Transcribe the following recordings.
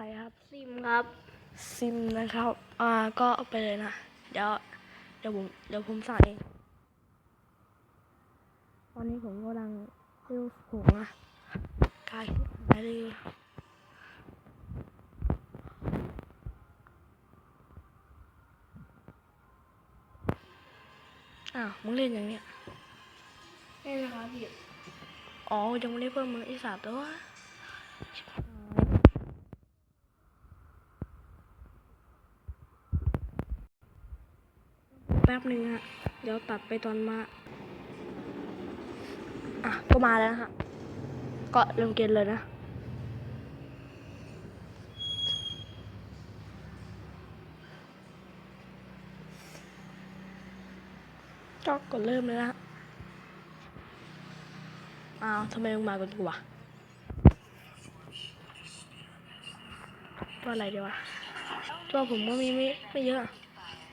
รครับซิมครับ ซิมนะครับ อ่าก็เอาไปเลยนะ เดี๋ยวเดี๋ยวผมเดี๋ยวผมใส่เองตอนนี้ผมกำลังเลี้ยวหงนะกายไปเลยอ้าวมึงเล่นอย่างเนี้ยนี่นะครับพี่อ๋อยังไม่ได้เพิ่มมืออีสามตัววะแป๊บหนึ่งฮะ เดี๋ยวตัดไปตอนมา อะ ก็มาแล้วนะฮะ ก็เริ่มเกมเลยนะ ก็กดเริ่มเลยนะอ้าวทำไมมึงมากันกูวะตัวอะไรดีวะตัวผมก็มีไม่ไม่เยอะ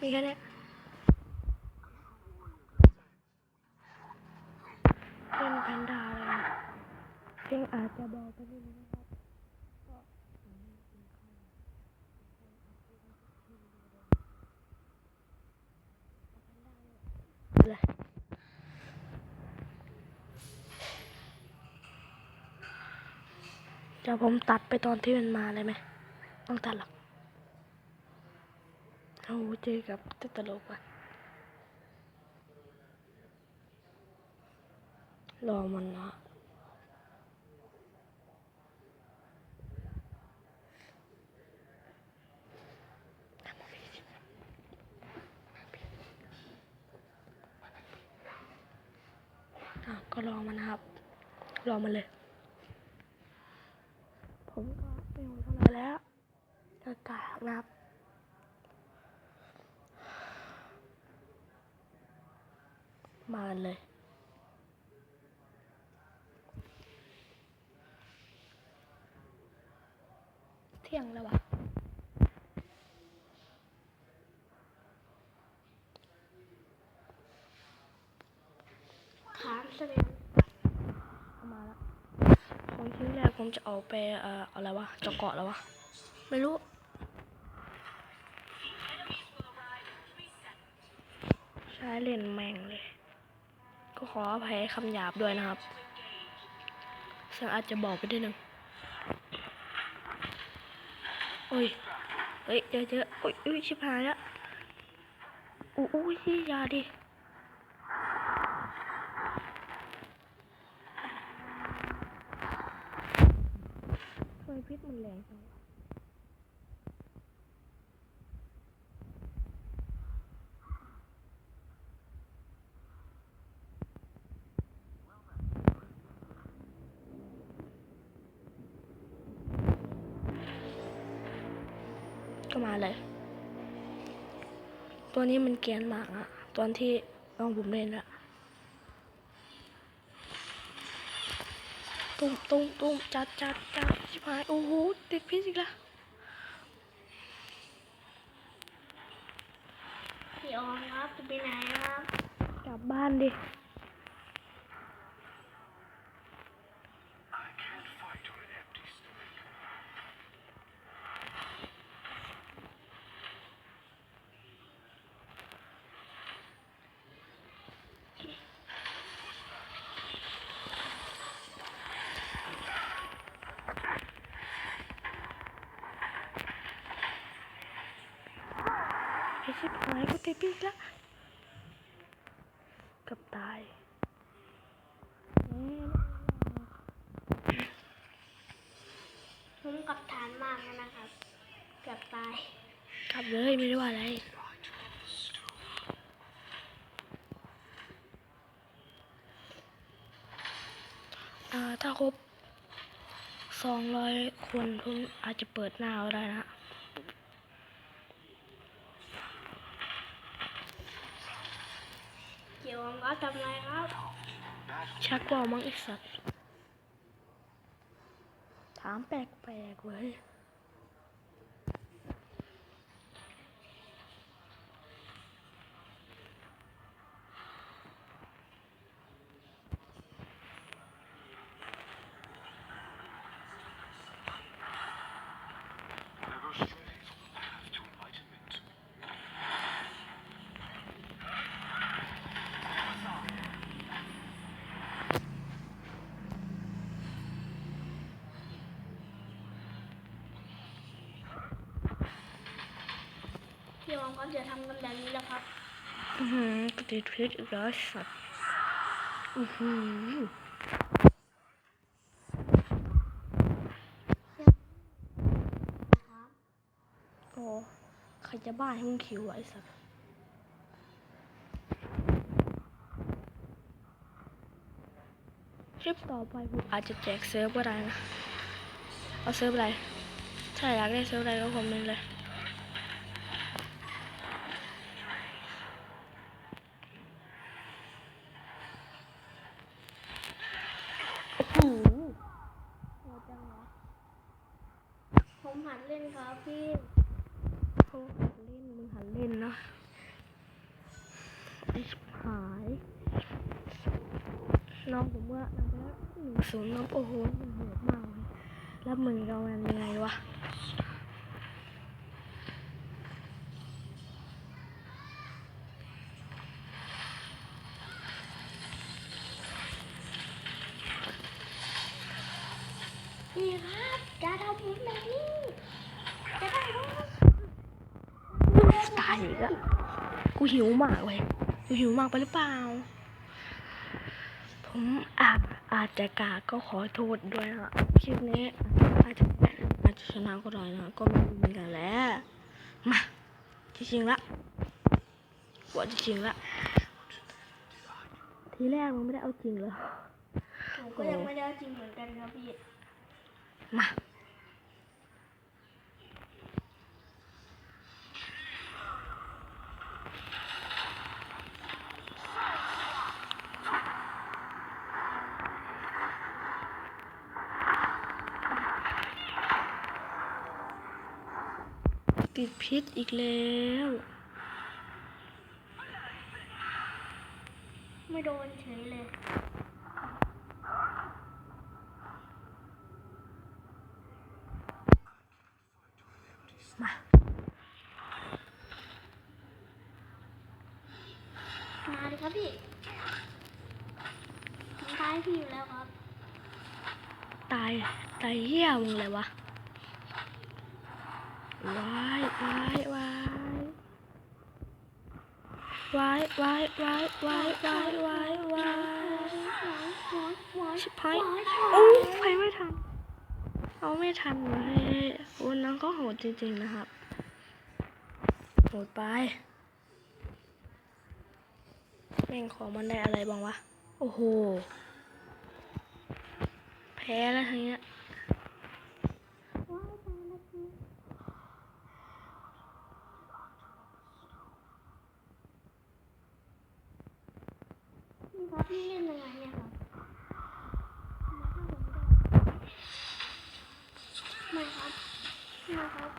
มีแค่เนี้ ยเล่นแพนดาเลยนะเพลงอาจจะเบาไปนิดนึงนะครับก็เลยเดี๋ยวผมตัดไปตอนที่มันมาเลยไหมต้องตัดหรอกโอ้โหเจอกับตตลกว่ะ รอมันนะก็รอมันนะครับ รอมันเลย ผมก็ไม่รู้เท่าไหร่แล้วอากาศนะครับ มากันเลย เที่ยงแล้ววะค้างแสดงเข้ามาแล้วผมที่แรกผมจะเอาไปเอ่อเอาอะไรวะจะเกาะแล้ววะ ไม่รู้ใช้เล่นแม่งเลย ก็ขออภัยคำหยาบด้วยนะครับเสียงอาจจะบอกไปได้หนึ่ง โอ้ยเฮ้ยเจอเจอโอ้ยอุ้ยชิบหายแล้วอู้อุ้ยยาดิทำไมพิษมันแรงจัง วะก็มาเลย ตัวนี้มันเกรียนมากอะตอนที่น้องผมเล่นอะตุ้มตุ้มตุ้มจัดจัดจัดชิบหายโอ้โหติดพิษอีกแล้วพี่ออนครับจะไปไหนครับ กลับบ้านดิ ไอ้ชิบหายกูติดปีกแล้วเกับตายผมกับฐานมากนะครับ เกือบตายกลับเลยไม่ได้ว่าอะไรอ่าถ้าครบสองร้อยคนผมอาจจะเปิดหน้าเอาได้นะ เกี่ยวกับ ทำไรครับ ชักว่ามั้งไอีสัตว์ถามแปลกๆเว้ย มครับอย่าทำกันแบบนี้แล้วครับ อือหือกูติดพิษอีกแล้วไอ้สัตว์อือหือนะครับโอ้ใครจะบ้าให้มึงคิวอะไอ้สัตว์คลิปต่อไปผมอาจจะแจกเซิร์ฟก็ได้นะ เอาเซิร์ฟอะไร ถ้าอยากได้เซิร์ฟอะไรก็คอมเมนต์เลย โอ้โหโหดจังวะ ผมหัดเล่นครับพี่ผมหัดเล่นมึงหัดเล่นเนาะหายน้องผมว่านำไปแล้วหนึ่งศูนย์น้องโอ้โหมันโหดมากเลยแล้วมึงเรามันยังไงวะ นี่ครับจะทำผมแบบนี้จะได้รู้ ตาย อีกแล้วกูหิวมากเลยกูหิวมากไปหรือเปล่า ผมอาจอาจจะกาก็ขอโทษด้วยนะคลิปนี้อาจจะอาจจะชนะก็ได้นะก็ไม่รู้เหมือนกันแหล้วมาจริงๆละว่าจริงๆละทีแรกมึงไม่ได้เอาจริงเหรอผมก็ยังไม่ได้เอาจริงเหมือนกันครับพี่มา ติดพิษอีกแล้ว ไม่โดนเฉยเลยมามาดิครับพี่ผมท้ายพี่อยู่แล้วครับ ตาย ตายเหี้ยมึงเลยวะ วายวายวายวายวายวายวายวายวายวายวชิบหายโอ้ไปไม่ทันเอาไม่ทันเลยวันนั้นก็โหดจริงๆนะครับ โหดไปแม่งของมันได้อะไรบ้างวะ โอ้โห แพ้แล้วทีเนี้ย นี่ ครับพี่เล่นยังไงเนี่ยครับม่ครับไม่ครับ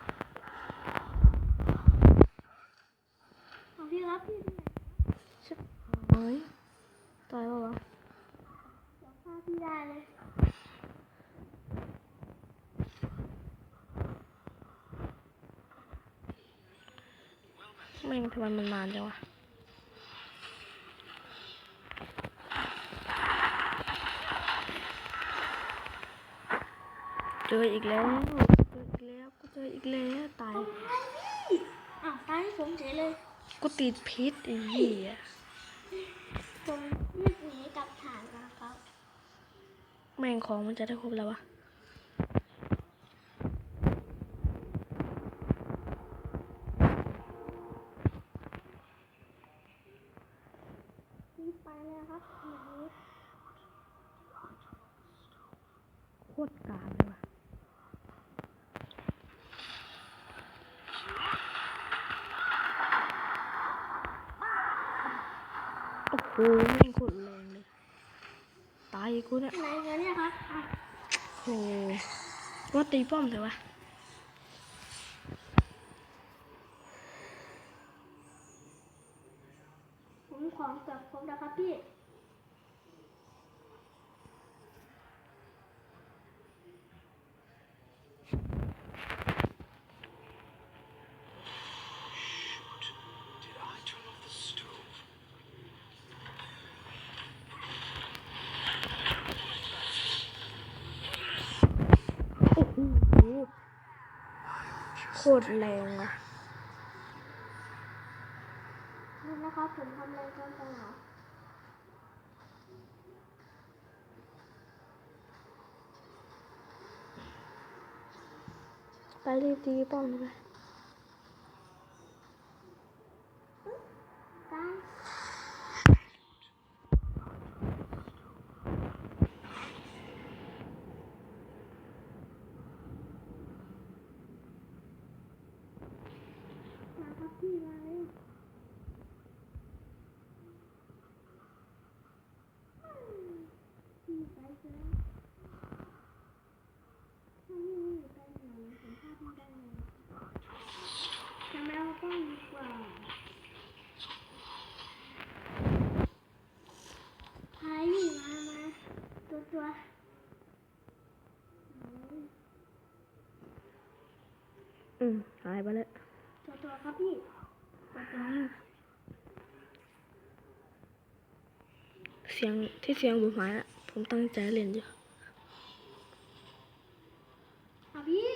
เอาพี่ครับพี่ชิบหายตายปะวะเดี๋ยวฆ่าพี่ได้เลยแม่งทำไมมันนานจังวะ เจออีกแล้วเจออีกแล้วกูเจออีกแล้วตายอ้าวตายให้ผมเฉยเลยกูติดพิษไอ้เหี้ยผมไม่หนีกลับฐานนะครับ แม่งของมันจะได้ครบแล้ววะ รีบไปเลยครับอย่างนี้ โคตรกากเลยวะ โอ้โหแม่งโคตรแรงเลยตายอีกกูเนี่ยไหนเงี้ยเนี่ยครับอะโหว่าตีป้อมเถอะวะ ผมของเกือบครบแล้วครับพี่ โอ้โห โคตรแรงอะษนะครับผมทำอะไรกันไปเหรอไปรีบตีป้อมเลย ได้ มาครับพี่มาเลยพี่ไปเจอถ้าไม่อยู่ใกล้หนผมพลาพี่ได้เลยทำไมเราต้องดีกว่าพายพี่มามาตัวตัวอืมหายไปแล้ว ตัวตัวครับพี่ตัวตัวเสียงที่เสียงผมหายอะผมตั้งใจเล่นอยู่อะพี่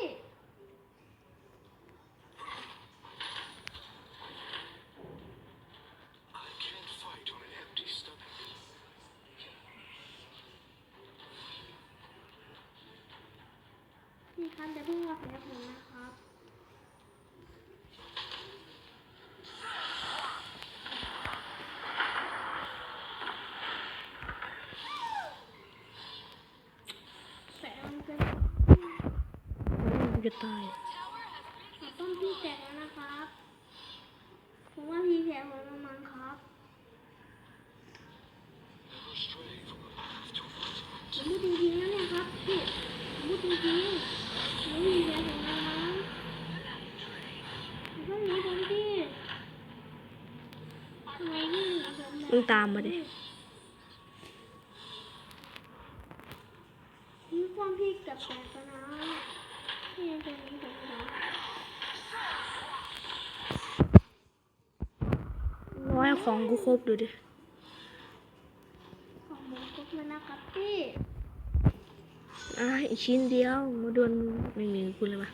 พี่ครับจะเพิ่งรับแผลผมนะครับ แผลมันจะ ผม จะตายต้นพี่แตกแล้วนะครับ ผมว่าพี่แผลผมประมาณครับผมพูดจริงๆนะเนี่ยครับพี่ผมพูดจริงๆผมพี่แผลผมประมาณผมก็หนีผมพี่ทำไมพี่หนีผมแบบมึงตามมาดิพี่ความพี่เกับแตกแล้วนะ รอร้อยของกูครบดูดิ ของหมูกรุ๊บแล้วนะครับพี่อะอีกชิ้นเดียวมาดวลหนึ่งหนึ่งกูเลยมา